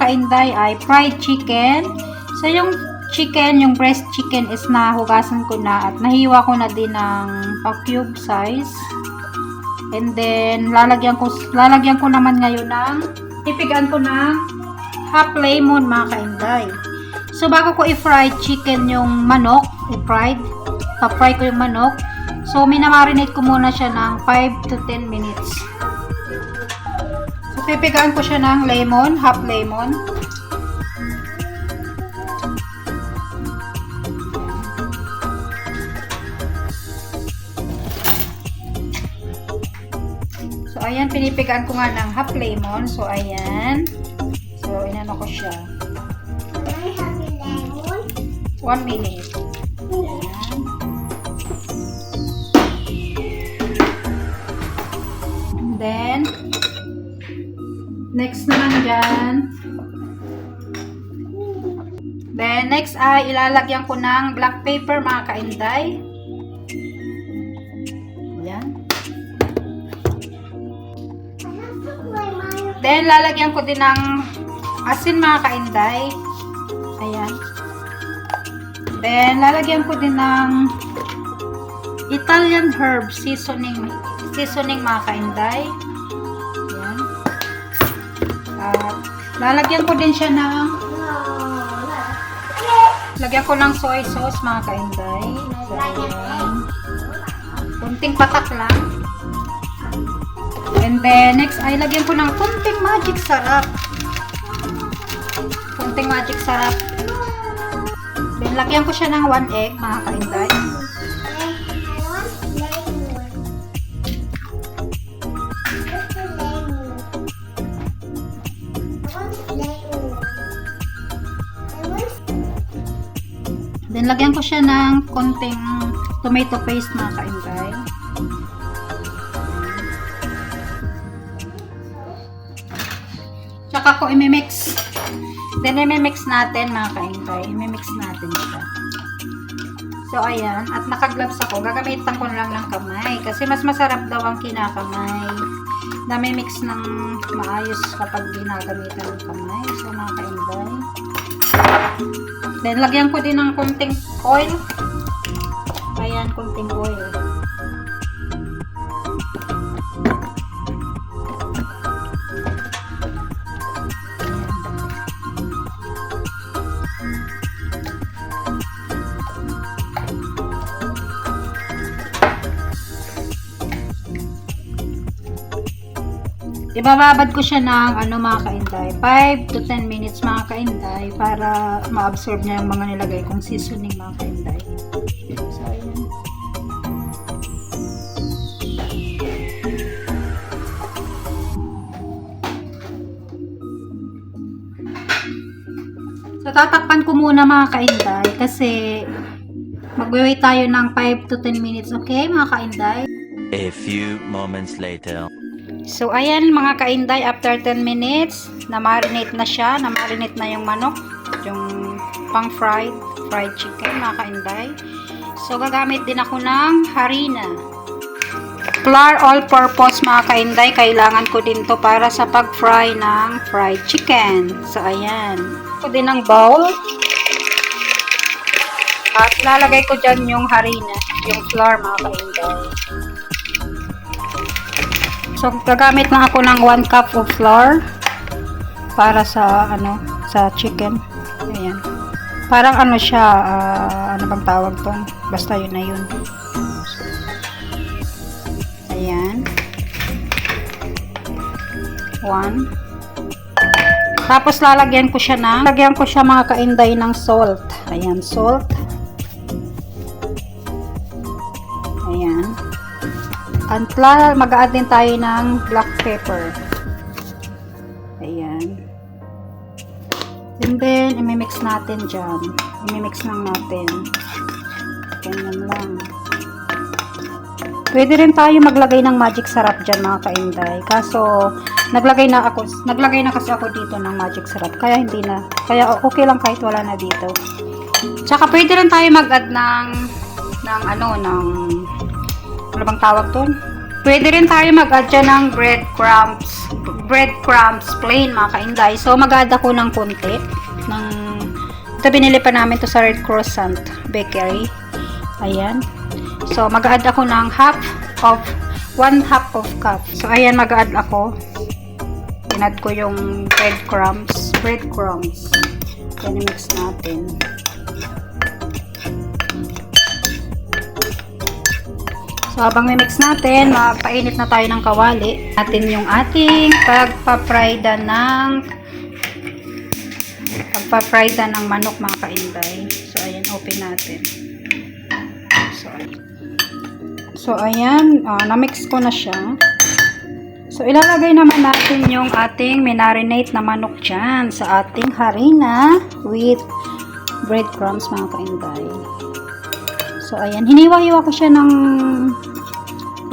kainday ay fried chicken. So, yung chicken, yung breast chicken is nahugasan ko na at nahiwa ko na din ng pa-cube size. And then, lalagyan ko, lalagyan ko naman ngayon ng, ipigaan ko ng half lemon mga kainday. So, bago ko i-fry chicken yung manok, i-fried, pa-fry ko yung manok. So, minamarinate ko muna siya ng 5 to 10 minutes. Pipigaan ko siya ng lemon, half lemon. So, ayan, pinipigaan ko nga ng half lemon. So, ayan. So, inano ko siya. One minute. Next naman dyan. Then, next ay ilalagyan ko ng black paper mga kainday. Ayan. Then, lalagyan ko din ng asin mga kainday. Ayan. Then, lalagyan ko din ng Italian herb seasoning seasoning mga kainday. Ayan. At, lalagyan ko din siya ng lagyan ko ng soy sauce mga kainday. So. Kunting patak lang. And then, next ay lagyan ko ng kunting magic sarap. Kunting magic sarap. Then, lagyan ko siya ng 1 egg, mga kainday. Then, lagyan ko siya ng kunting tomato paste, mga kainday. Tsaka ko imimix. Then, imimix natin, mga kainday. Imimix natin siya. So, ayan. At nakagloves ako. Gagamitan ko lang ng kamay. Kasi mas masarap daw ang kinakamay. Nami-mix ng maayos kapag ginagamitan ng kamay. So, mga kainday. Then, lagyan ko din ng kunting oil. Ayan, kunting oil. Ibababad ko siya ng ano mga kainday, 5 to 10 minutes mga kainday para ma-absorb niya yung mga nilagay kong seasoning mga kainday. So, ayan. So, tatakpan ko muna mga kainday kasi mag-wait tayo ng 5 to 10 minutes, okay mga kainday? A few moments later. So, ayan mga kainday, after 10 minutes, na-marinate na siya, na-marinate na yung manok, yung pang-fried, fried chicken mga kainday. So, gagamit din ako ng harina. Flour all-purpose mga kainday, kailangan ko din to para sa pag-fry ng fried chicken. So, ayan. Ko din ng bowl. At lalagay ko dyan yung harina, yung flour mga kainday. So, gagamit lang ako ng 1 cup of flour para sa, ano, sa chicken. Ayan. Parang ano siya, ah, ano bang tawag to? Basta yun na yun. Ayan. 1. Tapos lalagyan ko siya ng, lalagyan ko siya mga kainday ng salt. Ayan, salt. At la- mag-add din tayo ng black pepper. Ayan. And then, imimix natin dyan. Imimix lang natin. Ganyan lang. Pwede rin tayo maglagay ng magic sarap dyan mga kainday. Kaso, naglagay na ako, naglagay na kasi ako dito ng magic sarap. Kaya hindi na. Kaya okay lang kahit wala na dito. Tsaka pwede rin tayo mag-add ng, ng ano, ng, ano bang tawag to? Pwede rin tayo mag-add dyan ng breadcrumbs. breadcrumbs, plain mga kainday. So, mag-add ako ng konti. Ng, ito binili pa namin to sa Red Croissant Bakery. Ayan. So, mag-add ako ng half of, one half of cup. So, ayan, mag-add ako. Inad ko yung breadcrumbs. Breadcrumbs. Yan, mix natin. So, habang mix natin, mapainit na tayo ng kawali. Natin yung ating pagpaprida ng pagpaprida ng manok mga kainday. So, ayan, open natin. So, so ayan, ah, na-mix ko na siya. So, ilalagay naman natin yung ating minarinate na manok dyan sa ating harina with breadcrumbs mga kainday. So, ayan. Hiniwa-hiwa ko siya ng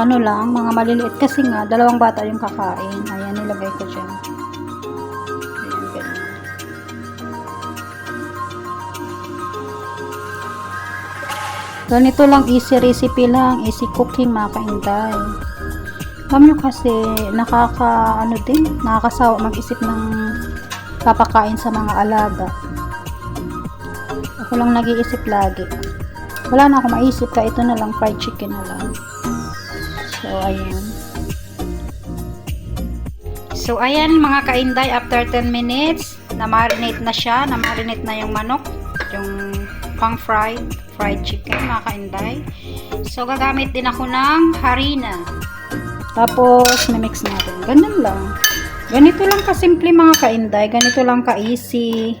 ano lang, mga maliliit kasi nga, dalawang bata yung kakain. Ayan, nilagay ko dyan. Ganito lang, easy recipe lang, easy cooking mga kainday. Alam nyo kasi, nakaka, ano din, nakakasawa mag-isip ng papakain sa mga alaga. Ako lang nag-iisip lagi. Wala na ako maisip ka, ito na lang, fried chicken na lang. So, ayan. So, ayan mga kainday, after 10 minutes, na-marinate na siya, na-marinate na yung manok, yung pang fried, fried chicken, mga kainday. So, gagamit din ako ng harina. Tapos, mix natin. Ganun lang. Ganito lang kasimple mga kainday. Ganito lang ka-easy.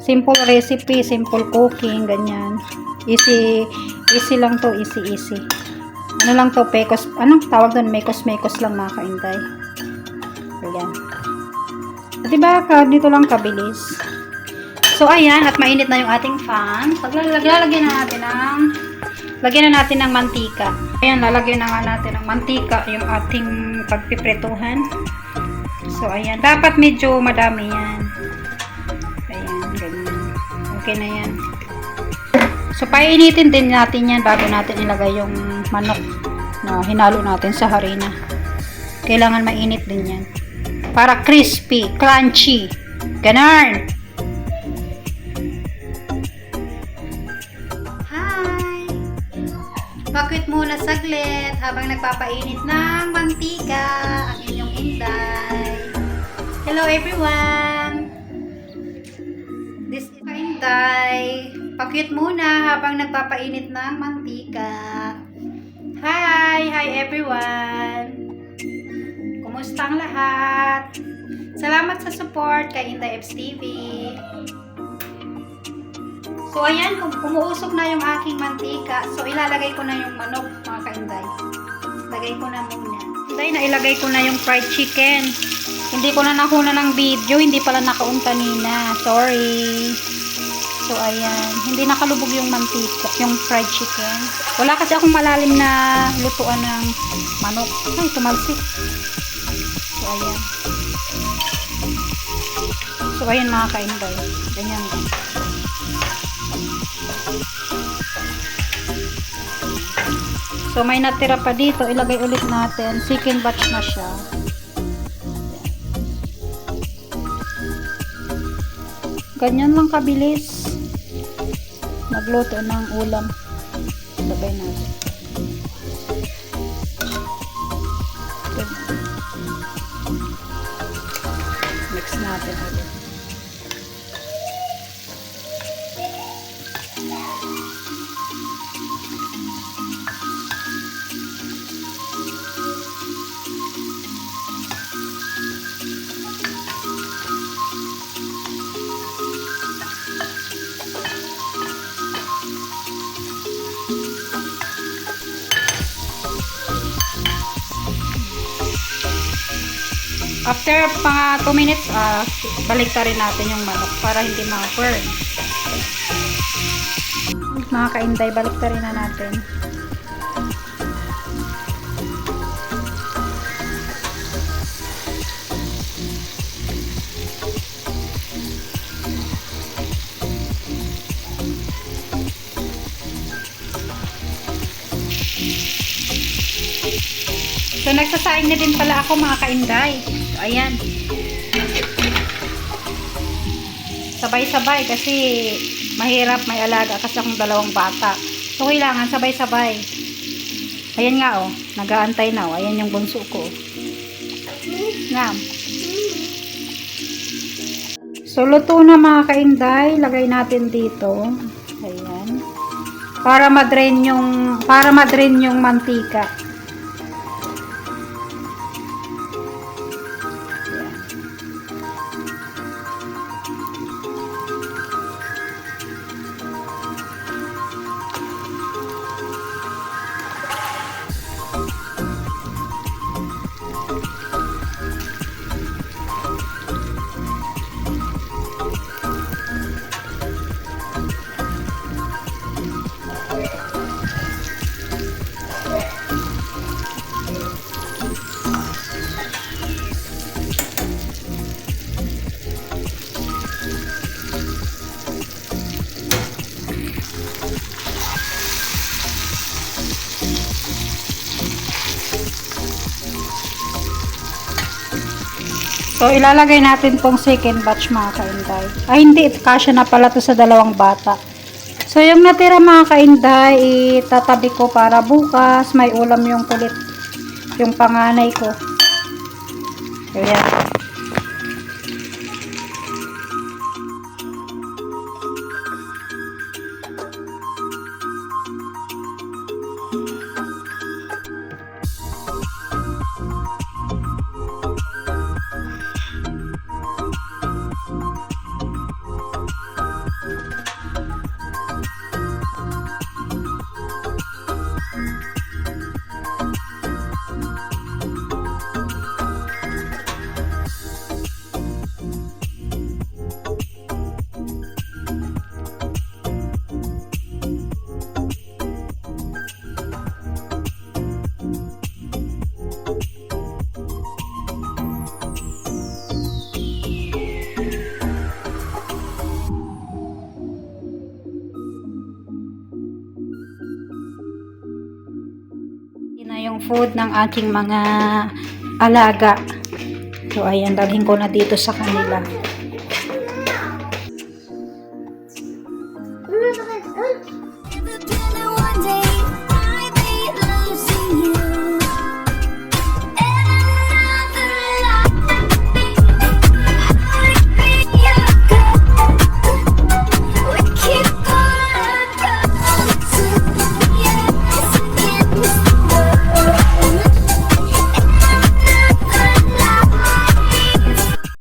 Simple recipe, simple cooking, ganyan. Easy, easy lang to, easy, easy. Ano lang to, pekos, anong tawag doon? Mekos-mekos lang mga kainday. Ayan. At diba, ka, dito lang kabilis. So, ayan, at mainit na yung ating fan. Paglalagyan na natin ng, lagyan na natin ng mantika. Ayan, lalagyan na nga natin ng mantika yung ating pagpipretuhan. So, ayan. Dapat medyo madami yan. Ayan, ganyan. Okay na yan. So, painitin din natin yan bago natin ilagay yung manok na hinalo natin sa harina. Kailangan mainit din yan. Para crispy, crunchy. Ganon. Hi! Bakit muna saglit habang nagpapainit ng mantika ang inyong inday. Hello everyone! This is Inday. Pakit muna habang nagpapainit ng mantika. Hi! Hi everyone! Kumusta ang lahat? Salamat sa support kay Inday Fs TV. So, ayan, umuusok na yung aking mantika, so ilalagay ko na yung manok, mga kainday. Lagay ko na muna. Inday, na ilagay ko na yung fried chicken. Hindi ko na nakuna ng video, hindi pala nakaunta nina. Sorry. So, ayan. Hindi nakalubog yung mantika, yung fried chicken. Wala kasi akong malalim na lutuan ng manok. Ay, tumalsik. So, ayan. So, ayan mga kainday. Ganyan. So, may natira pa dito. Ilagay ulit natin. Second batch na siya. Ganyan lang kabilis. Magluto ng ulam. Ilagay natin. Mix natin After mga 2 minutes, ah, balik natin yung manok para hindi ma-burn. Mga kainday, balik na natin. So, nagsasaing na din pala ako mga kainday. Ayan. Sabay-sabay kasi mahirap may alaga kasi akong dalawang bata. So, kailangan sabay-sabay. Ayan nga oh, nag-aantay na oh. Ayan yung bunso ko. Nga. So, luto na mga kainday. Lagay natin dito. Ayan. Para ma-drain yung, para ma-drain yung mantika. So, ilalagay natin pong second batch mga kainday. Ay, hindi. Kasya na pala to sa dalawang bata. So, yung natira mga kainday, itatabi ko para bukas. May ulam yung kulit. Yung panganay ko. Ayan. Yun food ng aking mga alaga. So, ayan, dalhin ko na dito sa kanila. Mama,